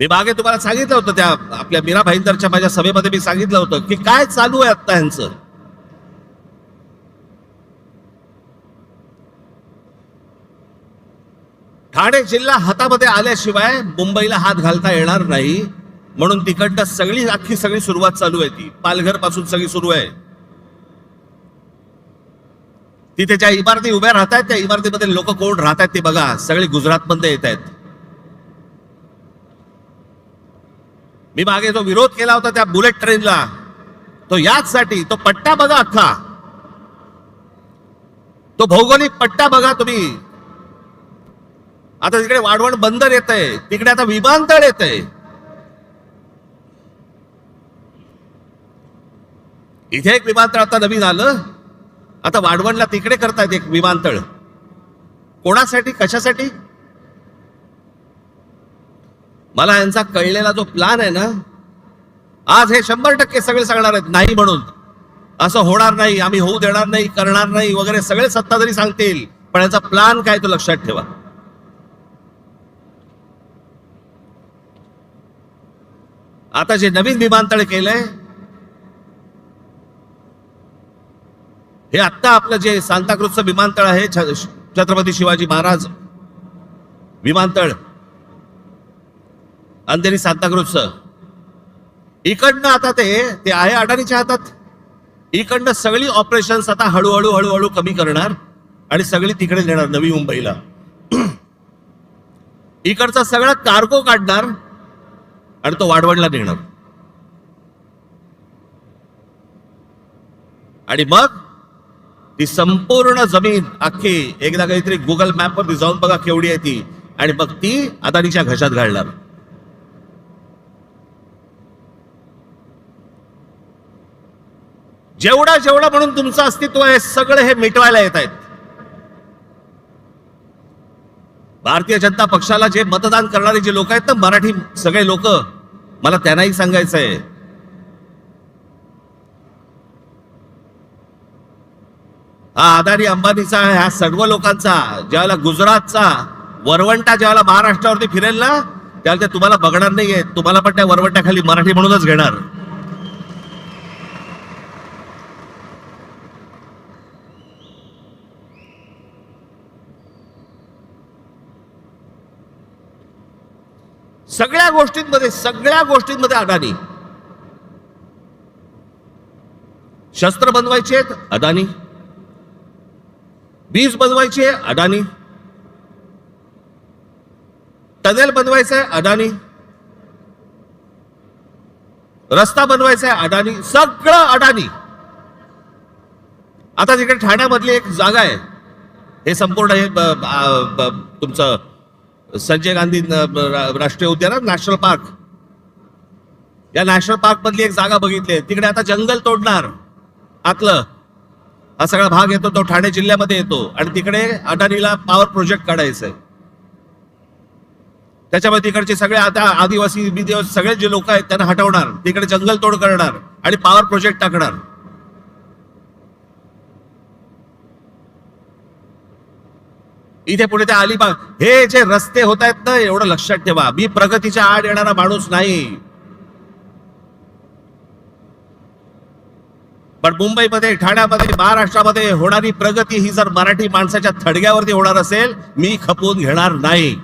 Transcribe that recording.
मी मागे तुम्हाला सांगितलं होतं त्या आपल्या मीरा भाईंदरच्या माझ्या सभेमध्ये मी सांगितलं होतं की काय चालू आहे आता यांचं ठाणे जिल्हा हातामध्ये आल्याशिवाय मुंबईला हात घालता येणार नाही. म्हणून तिकडनं सगळी अख्खी सगळी सुरुवात चालू आहे ती. पालघरपासून सगळी सुरू आहे. तिथे ज्या इमारती उभ्या राहत आहेत त्या इमारतीमध्ये लोक कोण राहत आहेत ते बघा. सगळे गुजरातमध्ये येत आहेत मी मागे जो विरोध केला होता त्या बुलेट ट्रेनला तो याचसाठी तो पट्टा बघा अख्खा. तो भौगोलिक पट्टा बघा तुम्ही. आता तिकडे वाढवण बंदर येत आहे तिकडे आता विमानतळ येत आहे इथे एक विमानतळ आता नवीन आलं. आता वाढवणला तिकडे करतायत एक विमानतळ. कोणासाठी? कशासाठी? मला यांचा कळलेला जो प्लान आहे ना आज हे शंभर टक्के सगळे सांगणार आहेत नाही म्हणून. असं होणार नाही आम्ही होऊ देणार नाही करणार नाही वगैरे सगळे सत्ताधारी सांगतील. पण याचा प्लान काय तो लक्षात ठेवा. आता जे नवीन विमानतळ केलंय हे आत्ता आपलं जे सांताक्रुजचं विमानतळ आहे छ- छत्रपती शिवाजी महाराज विमानतळ अंधेरी सांताक्रूजचं इकडनं आता ते ते आहे अडाणीच्या हातात. इकडनं सगळी ऑपरेशन्स आता हळूहळू हळूहळू कमी करणार आणि सगळी तिकडे नेणार नवी मुंबईला. इकडचा सगळा कार्गो काढणार आणि तो वाढवणला नेणार. आणि मग ती संपूर्ण जमीन अख्खी एकदा काहीतरी गुगल मॅपवर जाऊन बघा केवढी आहे ती. आणि मग ती अदानीच्या घशात घालणार. जेवढा जेवढा म्हणून तुमचं अस्तित्व आहे सगळं हे मिटवायला येत आहेत भारतीय जनता पक्षाला जे मतदान करणारे जे लोक आहेत ना मराठी सगळे लोक मला त्यांनाही सांगायचं आहे हा अदानी अंबानीचा ह्या सर्व लोकांचा ज्यावेळेला गुजरातचा वरवंटा ज्यावेळेला महाराष्ट्रावरती फिरेल ना त्यावेळेला तुम्हाला बघणार नाहीये. तुम्हाला पण त्या वरवंट्याखाली मराठी म्हणूनच घेणार. सगळ्या गोष्टींमध्ये सगळ्या गोष्टींमध्ये अडाणी. शस्त्र बनवायचे अदानी बीज बनवायचे आहे अडाणी. टनेल बनवायचंय अदानी अडाणी. रस्ता बनवायचा आहे अडाणी. सगळं अडाणी. आता तिकडे ठाण्यामधली एक जागा आहे. हे संपूर्ण हे तुमचं संजय गांधी राष्ट्रीय उद्यान नॅशनल पार्क. या नॅशनल पार्क मधली एक जागा बघितली. आहे. तिकडे आता जंगल तोडणार. आतलं. हा सगळा भाग येतो तो ठाणे जिल्ह्यामध्ये येतो. आणि तिकडे अडाणीला पॉवर प्रोजेक्ट काढायचं आहे त्याच्यामध्ये तिकडचे सगळे आता आदिवासी बिदिवासी सगळे जे लोक आहेत त्यांना हटवणार. तिकडे जंगल तोड करणार आणि पॉवर प्रोजेक्ट टाकणार. इथे पुढे त्या अलिबाग. हे जे रस्ते होत आहेत ना एवढं लक्षात ठेवा. मी प्रगतीच्या आड येणारा माणूस नाही. पण मुंबईमध्ये ठाण्यामध्ये महाराष्ट्रामध्ये होणारी प्रगती ही जर मराठी माणसाच्या थडग्यावरती होणार असेल मी खपवून घेणार नाही.